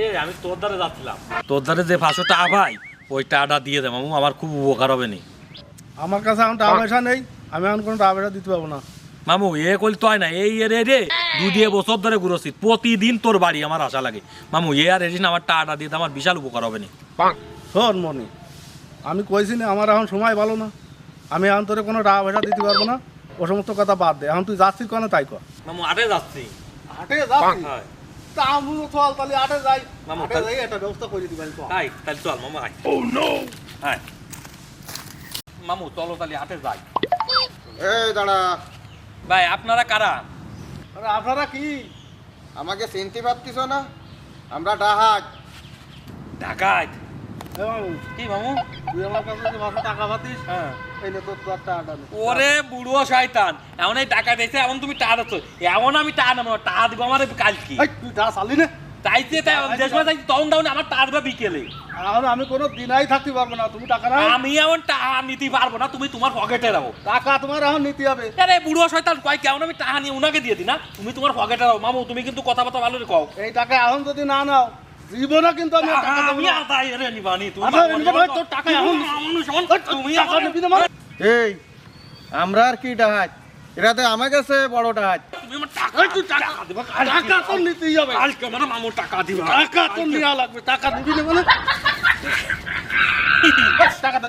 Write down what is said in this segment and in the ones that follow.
এ আমি তোর দ্বারে যাচ্ছিলাম। তোর দ্বারে যে পাঁচশো টাকা ভাই ওই টাকাটা দিয়ে দে মামু আমার খুব উপকার হবে নি। আমার কাছে এখন টাকা পয়সা নেই আমি এখন কোনো টাকা পয়সা দিতে পারব না। মামু এ কইল তো হয় না এই এর রে দু দিয়ে বছর ধরে ঘুরোছি প্রতিদিন তোর বাড়ি আমার আশা লাগে। মামু এ আর এসিস আমার টাকাটা দিয়ে আমার বিশাল উপকার হবে নি। শোন মনি আমি কইছি না আমার এখন সময় ভালো না। আমি এখন তোরে কোনো টাকা পয়সা দিতে পারব না ও সমস্ত কথা বাদ দে। এখন তুই যাচ্ছিস কেন তাই কর। মামু আটে যাচ্ছি। হয়। তা আমি চল তাহলে যাই। যাই একটা ব্যবস্থা করে দিবেন তাই তাহলে চল মামা হাই ও নো হাই মামু চলো তাহলে হাটে যাই। এই দাঁড়া। ভাই আপনারা কারা? আরে আপনারা কি? আমাকে চিনতে পারতিস না? আমরা ডাহাজ ঢাকায় কি মামু? তুই আমার কাছে যে ভাষা টাকা পাতিস হ্যাঁ। তোর ওরে বুড়ো শয়তান এমন এই টাকা দিয়েছে এমন তুমি টাকা দিচ্ছ এমন আমি টাকা নেব টাকা দিব আমার কাল তুই টাকা চালি না। চাইছে তাই যে সময় চাইছি তখন দাও আমার টাকা দিবা বিকেলে। এখন আমি কোনো দিনাই থাকতে পারব না তুমি টাকা না আমি এমন টাকা নিতে পারব না তুমি তোমার পকেটে রাখো। টাকা তোমার এখন নিতে হবে। আরে বুড়ো শয়তান কয় কেমন আমি টাকা নিয়ে উনাকে দিয়ে দিই না তুমি তোমার পকেটে রাখো। মামু তুমি কিন্তু কথাবার্তা ভালো করে কও। এই টাকা এখন যদি না নাও জীবনে কিন্তু আমি আর টাকা দেবো আমি না। আদায় রে নিবানি তুমি আদায় রে নিবানি, তোর টাকা এখন- তুমি টাকা নিবি না মানে? এই আমরা আর কি ডাহাজ এটাতে আমার কাছে বড় ডাহাজ তুমি আমার টাকা তুই টাকা দিবা টাকা তো নিতেই হবে কালকে মানে মামু টাকা দিবা টাকা তো নেওয়া লাগবে টাকা নিবি না মানে টাকা দে।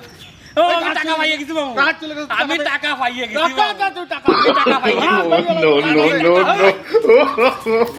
ও, আমি টাকা পাইয়ে গেছি গেছে, আমি টাকা পাইয়ে গেছি টাকা। তুই টাকা টাকা পাইয়ে no, no, no.